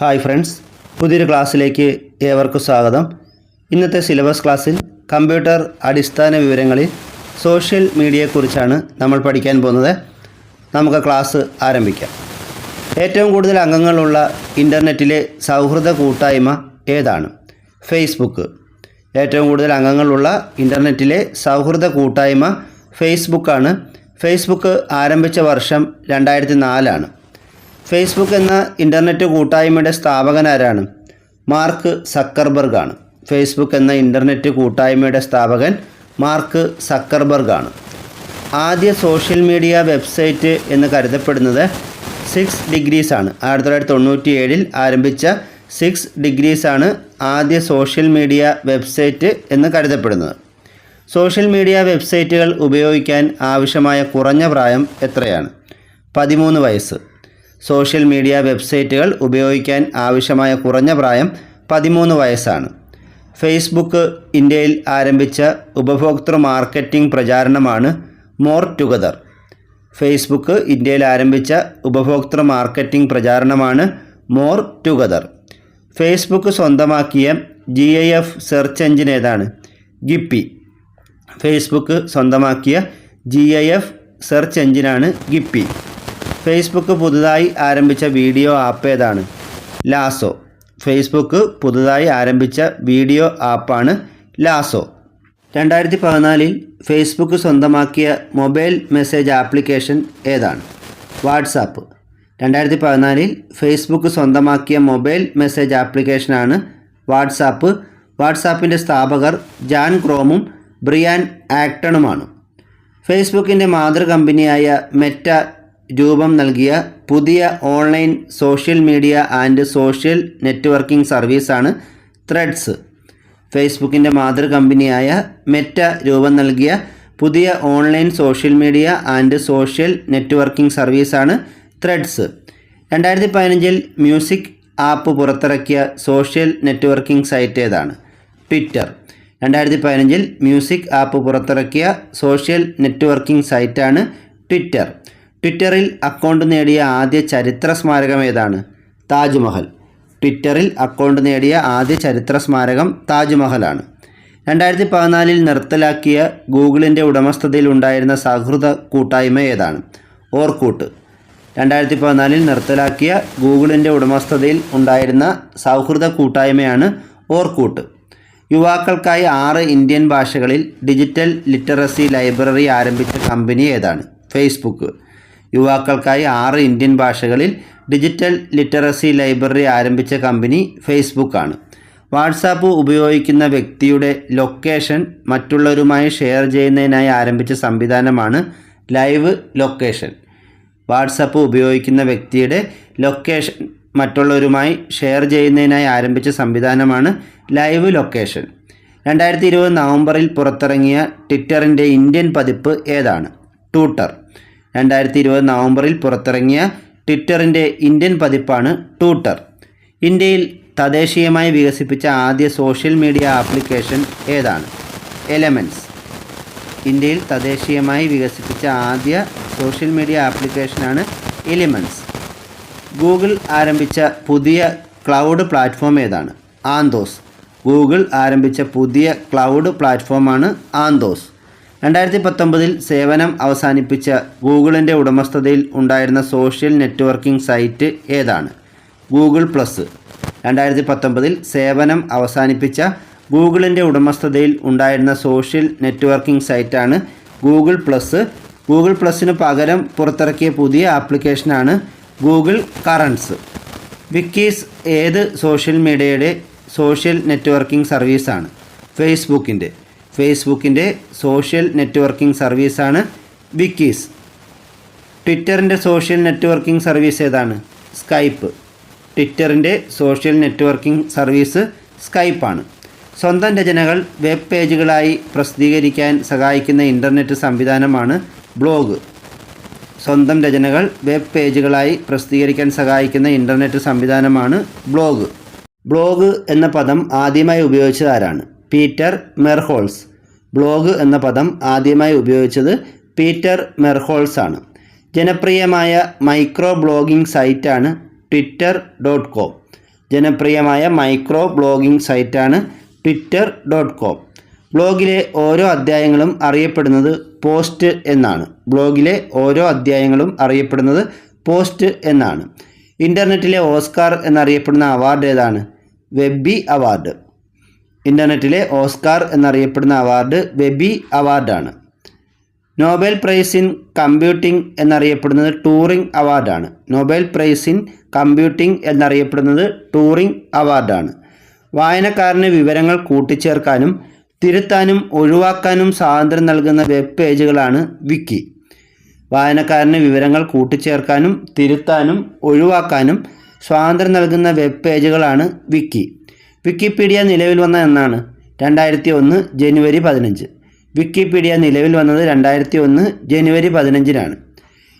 Hi friends പുതിയൊരു ക്ലാസ്സിലേക്ക് ഏവർക്കും സ്വാഗതം. ഇന്നത്തെ സിലബസ് ക്ലാസ്സിൽ കമ്പ്യൂട്ടർ അടിസ്ഥാന വിവരങ്ങളിൽ സോഷ്യൽ മീഡിയയെക്കുറിച്ചാണ് നമ്മൾ പഠിക്കാൻ പോകുന്നത്. നമുക്ക് ക്ലാസ് ആരംഭിക്കാം. ഏറ്റവും കൂടുതൽ അംഗങ്ങളുള്ള ഇന്റർനെറ്റിലെ സൗഹൃദ കൂട്ടായ്മ ഏതാണ്? ഫേസ്ബുക്ക്. ഏറ്റവും കൂടുതൽ അംഗങ്ങളുള്ള ഇന്റർനെറ്റിലെ സൗഹൃദ കൂട്ടായ്മ ഫേസ്ബുക്കാണ്. ഫേസ്ബുക്ക് ആരംഭിച്ച വർഷം രണ്ടായിരത്തി നാലാണ്. ഫേസ്ബുക്ക് എന്ന ഇന്റർനെറ്റ് കൂട്ടായ്മയുടെ സ്ഥാപകനാരാണ് മാർക്ക് സക്കർബർഗ് ആണ് ഫേസ്ബുക്ക് എന്ന ഇന്റർനെറ്റ് കൂട്ടായ്മയുടെ സ്ഥാപകൻ മാർക്ക് സക്കർബർഗ് ആണ് ആദ്യ സോഷ്യൽ മീഡിയ വെബ്സൈറ്റ് എന്ന് കരുതപ്പെടുന്നത് സിക്സ് ഡിഗ്രീസ് ആണ്. ആയിരത്തി തൊള്ളായിരത്തി തൊണ്ണൂറ്റി ഏഴിൽ ആരംഭിച്ച സിക്സ് ഡിഗ്രീസ് ആണ് ആദ്യ സോഷ്യൽ മീഡിയ വെബ്സൈറ്റ് എന്ന് കരുതപ്പെടുന്നത്. സോഷ്യൽ മീഡിയ വെബ്സൈറ്റുകൾ ഉപയോഗിക്കാൻ ആവശ്യമായ കുറഞ്ഞ പ്രായം എത്രയാണ്? പതിമൂന്ന് വയസ്സ്. സോഷ്യൽ മീഡിയ വെബ്സൈറ്റുകൾ ഉപയോഗിക്കാൻ ആവശ്യമായ കുറഞ്ഞ പ്രായം പതിമൂന്ന് വയസ്സാണ്. ഫേസ്ബുക്ക് ഇന്ത്യയിൽ ആരംഭിച്ച ഉപഭോക്തൃ മാർക്കറ്റിംഗ് പ്രചാരണമാണ് മോർ ടുഗദർ ഫേസ്ബുക്ക് ഇന്ത്യയിൽ ആരംഭിച്ച ഉപഭോക്തൃ മാർക്കറ്റിംഗ് പ്രചാരണമാണ് മോർ ടുഗദർ ഫേസ്ബുക്ക് സ്വന്തമാക്കിയ G I F search engine ഏതാണ്? ഗിപ്പി ഫേസ്ബുക്ക് സ്വന്തമാക്കിയ ജി ഐ എഫ് സെർച്ച് എഞ്ചിനാണ് ഗിപ്പി ഫേസ്ബുക്ക് പുതുതായി ആരംഭിച്ച വീഡിയോ ആപ്പ് ഏതാണ്? ലാസോ ഫേസ്ബുക്ക് പുതുതായി ആരംഭിച്ച വീഡിയോ ആപ്പാണ് ലാസോ രണ്ടായിരത്തി പതിനാലിൽ ഫേസ്ബുക്ക് സ്വന്തമാക്കിയ മൊബൈൽ മെസ്സേജ് ആപ്ലിക്കേഷൻ ഏതാണ്? വാട്സാപ്പ്. രണ്ടായിരത്തി പതിനാലിൽ ഫേസ്ബുക്ക് സ്വന്തമാക്കിയ മൊബൈൽ മെസ്സേജ് ആപ്ലിക്കേഷനാണ് വാട്സാപ്പ്. വാട്സാപ്പിന്റെ സ്ഥാപകർ ജാൻ ക്രോമും ബ്രിയാൻ ആക്ടണുമാണ്. ഫേസ്ബുക്കിന്റെ മാതൃ കമ്പനിയായ മെറ്റ രൂപം നൽകിയ പുതിയ online social media and social networking സർവീസാണ് ത്രെഡ്സ്. ഫേസ്ബുക്കിന്റെ മാതൃ കമ്പനിയായ മെറ്റ രൂപം നൽകിയ പുതിയ online social media and social networking സർവീസാണ് ത്രെഡ്സ്. രണ്ടായിരത്തി പതിനഞ്ചിൽ മ്യൂസിക് ആപ്പ് പുറത്തിറക്കിയ സോഷ്യൽ നെറ്റ്വർക്കിംഗ് സൈറ്റ് ഏതാണ്? ട്വിറ്റർ. രണ്ടായിരത്തി പതിനഞ്ചിൽ മ്യൂസിക് ആപ്പ് പുറത്തിറക്കിയ സോഷ്യൽ നെറ്റ്വർക്കിംഗ് സൈറ്റാണ് ട്വിറ്റർ. ട്വിറ്ററിൽ അക്കൗണ്ട് നേടിയ ആദ്യ ചരിത്ര സ്മാരകം ഏതാണ്? താജ്മഹൽ. ട്വിറ്ററിൽ അക്കൗണ്ട് നേടിയ ആദ്യ ചരിത്ര സ്മാരകം താജ്മഹലാണ്. രണ്ടായിരത്തി പതിനാലിൽ നിർത്തലാക്കിയ ഗൂഗിളിന്റെ ഉടമസ്ഥതയിൽ ഉണ്ടായിരുന്ന സൗഹൃദ കൂട്ടായ്മ ഏതാണ്? ഓർക്കൂട്ട്. രണ്ടായിരത്തി പതിനാലിൽ നിർത്തലാക്കിയ ഗൂഗിളിന്റെ ഉടമസ്ഥതയിൽ ഉണ്ടായിരുന്ന സൗഹൃദ കൂട്ടായ്മയാണ് ഓർക്കൂട്ട്. യുവാക്കൾക്കായി ആറ് ഇന്ത്യൻ ഭാഷകളിൽ ഡിജിറ്റൽ ലിറ്ററസി ലൈബ്രറി ആരംഭിച്ച കമ്പനി ഏതാണ്? ഫേസ്ബുക്ക്. യുവാക്കൾക്കായി ആറ് ഇന്ത്യൻ ഭാഷകളിൽ ഡിജിറ്റൽ ലിറ്ററസി ലൈബ്രറി ആരംഭിച്ച കമ്പനി ഫേസ്ബുക്കാണ്. വാട്സാപ്പ് ഉപയോഗിക്കുന്ന വ്യക്തിയുടെ ലൊക്കേഷൻ മറ്റുള്ളവരുമായി ഷെയർ ചെയ്യുന്നതിനായി ആരംഭിച്ച സംവിധാനമാണ് ലൈവ് ലൊക്കേഷൻ. വാട്സാപ്പ് ഉപയോഗിക്കുന്ന വ്യക്തിയുടെ ലൊക്കേഷൻ മറ്റുള്ളവരുമായി ഷെയർ ചെയ്യുന്നതിനായി ആരംഭിച്ച സംവിധാനമാണ് ലൈവ് ലൊക്കേഷൻ. രണ്ടായിരത്തി ഇരുപത് നവംബറിൽ പുറത്തിറങ്ങിയ ട്വിറ്ററിന്റെ ഇന്ത്യൻ പതിപ്പ് ഏതാണ്? ടൂട്ടർ രണ്ടായിരത്തി ഇരുപത് നവംബറിൽ പുറത്തിറങ്ങിയ ട്വിറ്ററിന്റെ ഇന്ത്യൻ പതിപ്പാണ് ട്വിറ്റർ ഇന്ത്യയിൽ തദ്ദേശീയമായി വികസിപ്പിച്ച ആദ്യ സോഷ്യൽ മീഡിയ ആപ്ലിക്കേഷൻ ഏതാണ്? എലമെന്റ്സ് ഇന്ത്യയിൽ തദ്ദേശീയമായി വികസിപ്പിച്ച ആദ്യ സോഷ്യൽ മീഡിയ ആപ്ലിക്കേഷനാണ് എലിമെന്റ്സ് ഗൂഗിൾ ആരംഭിച്ച പുതിയ ക്ലൗഡ് പ്ലാറ്റ്ഫോം ഏതാണ്? ആന്തോസ്. ഗൂഗിൾ ആരംഭിച്ച പുതിയ ക്ലൗഡ് പ്ലാറ്റ്ഫോമാണ് ആന്തോസ്. രണ്ടായിരത്തി പത്തൊമ്പതിൽ സേവനം അവസാനിപ്പിച്ച ഗൂഗിളിന്റെ ഉടമസ്ഥതയിൽ ഉണ്ടായിരുന്ന സോഷ്യൽ നെറ്റ്വർക്കിംഗ് സൈറ്റ് ഏതാണ്? Google Plus. രണ്ടായിരത്തി പത്തൊമ്പതിൽ സേവനം അവസാനിപ്പിച്ച ഗൂഗിളിന്റെ ഉടമസ്ഥതയിൽ ഉണ്ടായിരുന്ന സോഷ്യൽ നെറ്റ്വർക്കിംഗ് സൈറ്റാണ് ഗൂഗിൾ പ്ലസ്. ഗൂഗിൾ പ്ലസ്സിന് പകരം പുറത്തിറക്കിയ പുതിയ ആപ്ലിക്കേഷനാണ് ഗൂഗിൾ കറൻസ്. വിക്കീസ് ഏത് സോഷ്യൽ മീഡിയയുടെ സോഷ്യൽ നെറ്റ്വർക്കിംഗ് സർവീസാണ്? ഫേസ്ബുക്കിന്റെ ഫേസ്ബുക്കിന്റെ സോഷ്യൽ നെറ്റ്വർക്കിംഗ് സർവീസാണ് വിക്കീസ്. ട്വിറ്ററിന്റെ സോഷ്യൽ നെറ്റ്വർക്കിംഗ് സർവീസ് ഏതാണ്? സ്കൈപ്പ് ട്വിറ്ററിന്റെ സോഷ്യൽ നെറ്റ്വർക്കിംഗ് സർവീസ് സ്കൈപ്പാണ് സ്വന്തം രചനകൾ വെബ് പേജുകളായി പ്രസിദ്ധീകരിക്കാൻ സഹായിക്കുന്ന ഇന്റർനെറ്റ് സംവിധാനമാണ് ബ്ലോഗ് സ്വന്തം രചനകൾ വെബ് പേജുകളായി പ്രസിദ്ധീകരിക്കാൻ സഹായിക്കുന്ന ഇന്റർനെറ്റ് സംവിധാനമാണ് ബ്ലോഗ് ബ്ലോഗ് എന്ന പദം ആദ്യമായി ഉപയോഗിച്ചത് ആരാണ്? പീറ്റർ മെർഹോൾസ്. ബ്ലോഗ് എന്ന പദം ആദ്യമായി ഉപയോഗിച്ചത് പീറ്റർ മെർഹോൾസ് ആണ് ജനപ്രിയമായ മൈക്രോ ബ്ലോഗിംഗ് സൈറ്റാണ് ട്വിറ്റർ ഡോട്ട് കോം. ജനപ്രിയമായ മൈക്രോ ബ്ലോഗിംഗ് സൈറ്റാണ് ട്വിറ്റർ ഡോട്ട് കോം. ബ്ലോഗിലെ ഓരോ അധ്യായങ്ങളും അറിയപ്പെടുന്നത് പോസ്റ്റ് എന്നാണ്. ബ്ലോഗിലെ ഓരോ അധ്യായങ്ങളും അറിയപ്പെടുന്നത് പോസ്റ്റ് എന്നാണ്. ഇന്റർനെറ്റിലെ ഓസ്കാർ എന്നറിയപ്പെടുന്ന അവാർഡ് ഏതാണ്? Webby award. ഇന്റർനെറ്റിലെ ഓസ്കാർ എന്നറിയപ്പെടുന്ന അവാർഡ് വെബി അവാർഡാണ്. നോബൽ പ്രൈസ് ഇൻ കമ്പ്യൂട്ടിംഗ് എന്നറിയപ്പെടുന്നത് ടൂറിംഗ് അവാർഡാണ്. നോബൽ പ്രൈസ് ഇൻ കമ്പ്യൂട്ടിംഗ് എന്നറിയപ്പെടുന്നത് ടൂറിംഗ് അവാർഡാണ്. വായനക്കാരന് വിവരങ്ങൾ കൂട്ടിച്ചേർക്കാനും തിരുത്താനും ഒഴിവാക്കാനും സ്വാതന്ത്ര്യം നൽകുന്ന വെബ് പേജുകളാണ് വിക്കി. വായനക്കാരന് വിവരങ്ങൾ കൂട്ടിച്ചേർക്കാനും തിരുത്താനും ഒഴിവാക്കാനും സ്വാതന്ത്ര്യം നൽകുന്ന വെബ് പേജുകളാണ് വിക്കി. വിക്കിപീഡിയ നിലവിൽ വന്ന എന്നാണ് രണ്ടായിരത്തി ഒന്ന് ജനുവരി പതിനഞ്ച്. വിക്കിപീഡിയ നിലവിൽ വന്നത് രണ്ടായിരത്തി ഒന്ന് ജനുവരി പതിനഞ്ചിനാണ്.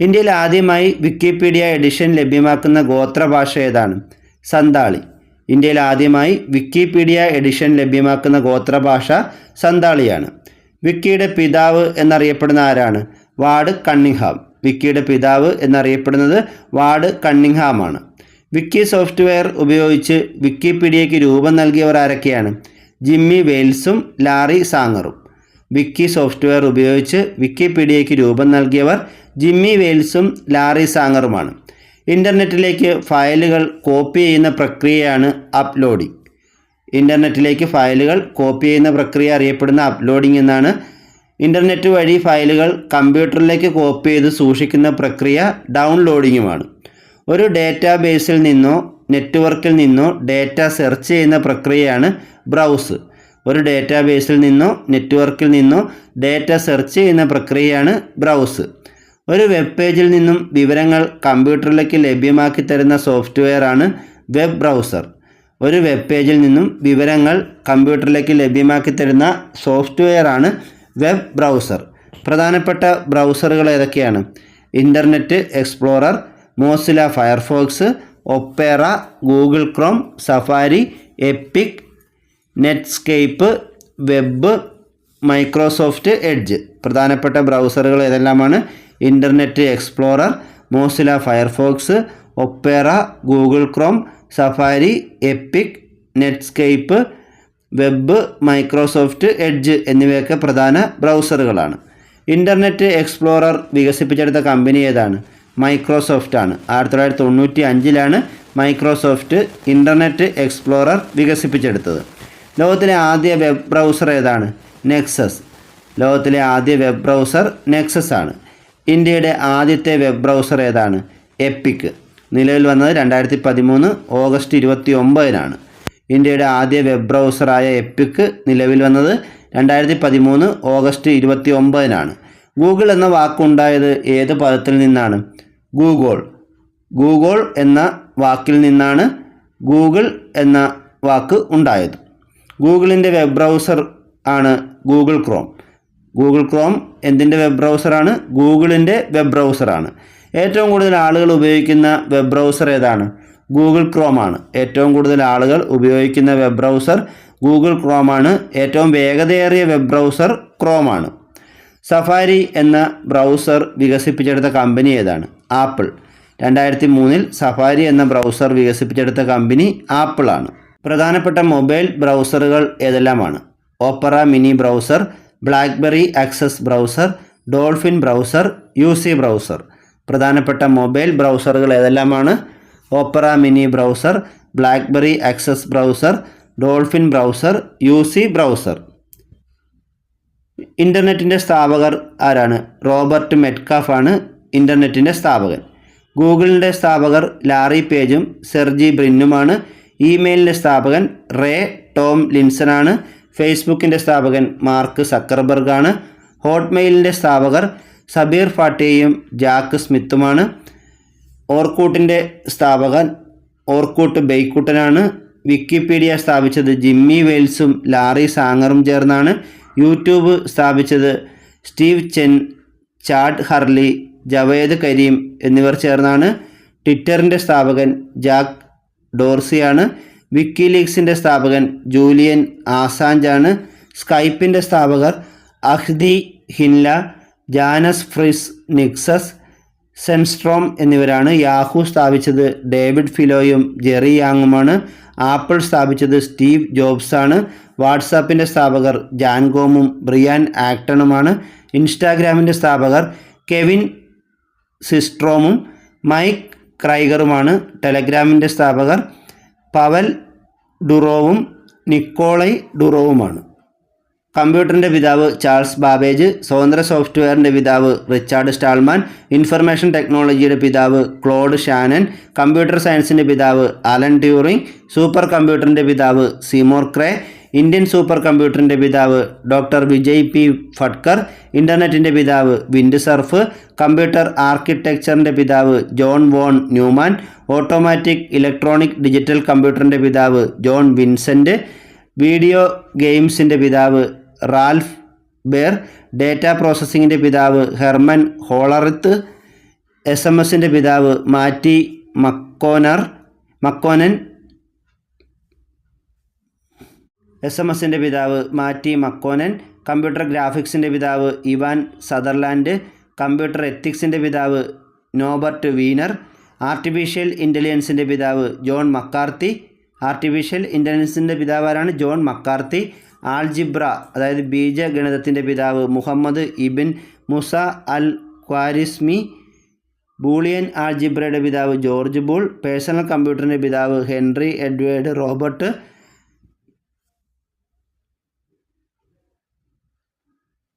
ഇന്ത്യയിൽ ആദ്യമായി വിക്കിപീഡിയ എഡിഷൻ ലഭ്യമാക്കുന്ന ഗോത്രഭാഷ ഏതാണ്? സന്താളി. ഇന്ത്യയിൽ ആദ്യമായി വിക്കിപീഡിയ എഡിഷൻ ലഭ്യമാക്കുന്ന ഗോത്രഭാഷ സന്താളിയാണ്. വിക്കിയുടെ പിതാവ് എന്നറിയപ്പെടുന്ന ആരാണ്? Ward Cunningham. വിക്കിയുടെ പിതാവ് എന്നറിയപ്പെടുന്നത് വാർഡ് കണ്ണിങ്ഹാമാണ്. വിക്കി സോഫ്റ്റ്വെയർ ഉപയോഗിച്ച് വിക്കിപീഡിയയ്ക്ക് രൂപം നൽകിയവർ ആരൊക്കെയാണ്? ജിമ്മി വെയിൽസും ലാറി സാങ്ങറും. വിക്കി സോഫ്റ്റ്വെയർ ഉപയോഗിച്ച് വിക്കിപീഡിയയ്ക്ക് രൂപം നൽകിയവർ ജിമ്മി വെയിൽസും ലാറി സാങ്ങറുമാണ്. ഇന്റർനെറ്റിലേക്ക് ഫയലുകൾ കോപ്പി ചെയ്യുന്ന പ്രക്രിയയാണ് അപ്ലോഡിംഗ്. ഇന്റർനെറ്റിലേക്ക് ഫയലുകൾ കോപ്പി ചെയ്യുന്ന പ്രക്രിയ അറിയപ്പെടുന്ന അപ്ലോഡിംഗ് എന്നാണ്. ഇന്റർനെറ്റ് വഴി ഫയലുകൾ കമ്പ്യൂട്ടറിലേക്ക് കോപ്പി ചെയ്ത് സൂക്ഷിക്കുന്ന പ്രക്രിയ ഡൗൺലോഡിങ്ങുമാണ് ഒരു ഡേറ്റാബേസിൽ നിന്നോ നെറ്റ്വർക്കിൽ നിന്നോ ഡേറ്റ സെർച്ച് ചെയ്യുന്ന പ്രക്രിയയാണ് ബ്രൗസ്. ഒരു ഡേറ്റാബേസിൽ നിന്നോ നെറ്റ്വർക്കിൽ നിന്നോ ഡേറ്റ സെർച്ച് ചെയ്യുന്ന പ്രക്രിയയാണ് ബ്രൗസ്. ഒരു വെബ് പേജിൽ നിന്നും വിവരങ്ങൾ കമ്പ്യൂട്ടറിലേക്ക് ലഭ്യമാക്കി തരുന്ന സോഫ്റ്റ്വെയറാണ് വെബ് ബ്രൗസർ. ഒരു വെബ് പേജിൽ നിന്നും വിവരങ്ങൾ കമ്പ്യൂട്ടറിലേക്ക് ലഭ്യമാക്കി തരുന്ന സോഫ്റ്റ്വെയറാണ് വെബ് ബ്രൗസർ. പ്രധാനപ്പെട്ട ബ്രൗസറുകൾ ഏതൊക്കെയാണ്? Internet Explorer Mozilla Firefox Opera Google Chrome Safari Epic Netscape web Microsoft Edge. പ്രധാനപ്പെട്ട ബ്രൗസറുകൾ ഏതെല്ലാമാണ്? Internet Explorer Mozilla Firefox Opera Google Chrome Safari Epic Netscape web Microsoft Edge എന്നിവയൊക്കെ പ്രധാന ബ്രൗസറുകളാണ്. ഇന്റർനെറ്റ് എക്സ്പ്ലോറർ വികസിപ്പിച്ചെടുത്ത കമ്പനി ഏതാണ്? മൈക്രോസോഫ്റ്റ് ആണ്. ആയിരത്തി തൊള്ളായിരത്തി തൊണ്ണൂറ്റി അഞ്ചിലാണ് മൈക്രോസോഫ്റ്റ് ഇന്റർനെറ്റ് എക്സ്പ്ലോറർ വികസിപ്പിച്ചെടുത്തത്. ലോകത്തിലെ ആദ്യ വെബ് ബ്രൗസർ ഏതാണ്? നെക്സസ് ലോകത്തിലെ ആദ്യ വെബ് ബ്രൗസർ നെക്സസ് ആണ്. ഇന്ത്യയുടെ ആദ്യത്തെ വെബ് ബ്രൗസർ ഏതാണ്? എപ്പിക്ക് നിലവിൽ വന്നത് രണ്ടായിരത്തി പതിമൂന്ന് ഓഗസ്റ്റ് ഇരുപത്തി ഒമ്പതിനാണ് ഇന്ത്യയുടെ ആദ്യ വെബ് ബ്രൗസറായ എപ്പിക്ക് നിലവിൽ വന്നത് രണ്ടായിരത്തി പതിമൂന്ന് ഓഗസ്റ്റ് ഇരുപത്തി ഒമ്പതിനാണ് ഗൂഗിൾ എന്ന വാക്കുണ്ടായത് ഏത് പദത്തിൽ നിന്നാണ്? ഗൂഗോൾ. ഗൂഗോൾ എന്ന വാക്കിൽ നിന്നാണ് ഗൂഗിൾ എന്ന വാക്ക് ഉണ്ടായത്. ഗൂഗിളിന്റെ വെബ് ബ്രൗസർ ആണ് ഗൂഗിൾ ക്രോം. ഗൂഗിൾ ക്രോം എന്തിന്റെ വെബ് ബ്രൗസറാണ് ഗൂഗിളിന്റെ വെബ് ബ്രൗസറാണ് ഏറ്റവും കൂടുതൽ ആളുകൾ ഉപയോഗിക്കുന്ന വെബ് ബ്രൗസർ ഏതാണ്? ഗൂഗിൾ ക്രോം ആണ്. ഏറ്റവും കൂടുതൽ ആളുകൾ ഉപയോഗിക്കുന്ന വെബ് ബ്രൗസർ ഗൂഗിൾ ക്രോം ആണ്. ഏറ്റവും വേഗതയേറിയ വെബ് ബ്രൗസർ ക്രോമാണ് സഫാരി എന്ന ബ്രൗസർ വികസിപ്പിച്ചെടുത്ത കമ്പനി ഏതാണ്? ആപ്പിൾ. രണ്ടായിരത്തി മൂന്നിൽ സഫാരി എന്ന ബ്രൗസർ വികസിപ്പിച്ചെടുത്ത കമ്പനി ആപ്പിളാണ്. പ്രധാനപ്പെട്ട മൊബൈൽ ബ്രൗസറുകൾ ഏതെല്ലാമാണ്? Opera Mini browser BlackBerry access browser Dolphin browser U C browser. പ്രധാനപ്പെട്ട മൊബൈൽ ബ്രൗസറുകൾ ഏതെല്ലാമാണ്? Opera Mini browser BlackBerry access browser Dolphin browser U C browser. ഇന്റർനെറ്റിന്റെ സ്ഥാപകർ ആരാണ്? റോബർട്ട് മെറ്റ്കാഫ് ആണ്. ഇന്റർനെറ്റിന്റെ സ്ഥാപകൻ. ഗൂഗിളിന്റെ സ്ഥാപകർ ലാറി പേജും സെർജി ബ്രിന്നുമാണ്. ഇമെയിലിന്റെ സ്ഥാപകൻ റേ ടോം ലിൻസനാണ് ഫേസ്ബുക്കിന്റെ സ്ഥാപകൻ മാർക്ക് സക്കർബർഗാണ്. ഹോട്ട്മെയിലിന്റെ സ്ഥാപകർ സബീർ ഫാട്ടിയയും ജാക്ക് സ്മിത്തുമാണ്. ഓർക്കൂട്ടിന്റെ സ്ഥാപകൻ ഓർക്കൂട്ട് ബൈക്കൂട്ടനാണ്. വിക്കിപീഡിയ സ്ഥാപിച്ചത് ജിമ്മി വെയിൽസും ലാറി സാങ്ങറും ചേർന്നാണ്. യൂട്യൂബ് സ്ഥാപിച്ചത് Steve Chen Chad Hurley Jawed Karim എന്നിവർ ചേർന്നാണ് ട്വിറ്ററിന്റെ സ്ഥാപകൻ ജാക്ക് ഡോർസിയാണ് വിക്കിലീക്സിന്റെ സ്ഥാപകൻ ജൂലിയൻ ആസാഞ്ചാണ് സ്കൈപ്പിന്റെ സ്ഥാപകർ Ahti Heinla Janus Friis Niklas സെൻസ്ട്രോം എന്നിവരാണ് യാഹു സ്ഥാപിച്ചത്. ഡേവിഡ് ഫിലോയും ജെറി യാങ്ങുമാണ് ആപ്പിൾ സ്ഥാപിച്ചത്. സ്റ്റീവ് ജോബ്സാണ് വാട്സാപ്പിന്റെ സ്ഥാപകർ ജാൻഗോമും ബ്രിയാൻ ആക്ടണുമാണ് ഇൻസ്റ്റാഗ്രാമിന്റെ സ്ഥാപകർ കെവിൻ സിസ്ട്രോമും മൈക്ക് ക്രൈഗറുമാണ്. ടെലഗ്രാമിന്റെ സ്ഥാപകർ പവൽ ഡുറോവും നിക്കോളൈ ഡുറോവുമാണ്. കമ്പ്യൂട്ടറിന്റെ പിതാവ് ചാൾസ് ബാബേജ് സ്വതന്ത്ര സോഫ്റ്റ്വെയറിന്റെ പിതാവ് റിച്ചാർഡ് സ്റ്റാൾമാൻ ഇൻഫർമേഷൻ ടെക്നോളജിയുടെ പിതാവ് ക്ലോഡ് ഷാനൻ കമ്പ്യൂട്ടർ സയൻസിന്റെ പിതാവ് അലൻ ട്യൂറിംഗ് സൂപ്പർ കമ്പ്യൂട്ടറിന്റെ പിതാവ് സിമോർ ക്രേ ഇന്ത്യൻ സൂപ്പർ കമ്പ്യൂട്ടറിന്റെ പിതാവ് ഡോക്ടർ വിജയ് പി ഫട്കർ ഇന്റർനെറ്റിന്റെ പിതാവ് വിൻഡ് സർഫ് കമ്പ്യൂട്ടർ ആർക്കിടെക്ചറിന്റെ പിതാവ് John von Neumann automatic electronic digital കമ്പ്യൂട്ടറിന്റെ പിതാവ് ജോൺ വിൻസെന്റ് വീഡിയോ ഗെയിംസിന്റെ പിതാവ് റാൽഫ് ബേർ ഡേറ്റ പ്രോസസ്സിങ്ങിന്റെ പിതാവ് ഹെർമൻ ഹോളറിത്ത് എസ് എം എസിന്റെ പിതാവ് മാറ്റി മക്കോനർ മക്കോനൻ എസ് എം എസിന്റെ പിതാവ് മാറ്റി മക്കോനൻ കമ്പ്യൂട്ടർ ഗ്രാഫിക്സിന്റെ പിതാവ് ഇവാൻ സദർലാൻഡ് കമ്പ്യൂട്ടർ എത്തിക്സിന്റെ പിതാവ് നോബർട്ട് വീനർ ആർട്ടിഫിഷ്യൽ ഇന്റലിജൻസിന്റെ പിതാവ് ജോൺ മക്കാർത്തി ആർട്ടിഫിഷ്യൽ ഇന്റലിജൻസിന്റെ പിതാവാരാണ് ജോൺ മക്കാർത്തി ആൾജിബ്ര അതായത് ബീജഗണിതത്തിന്റെ പിതാവ് Muhammad ibn Musa al Khwarizmi Boolean ആൾജിബ്രയുടെ പിതാവ് ജോർജ് ബൂൾ പേഴ്സണൽ കമ്പ്യൂട്ടറിന്റെ പിതാവ് ഹെൻറി എഡ്വേർഡ് റോബർട്ട്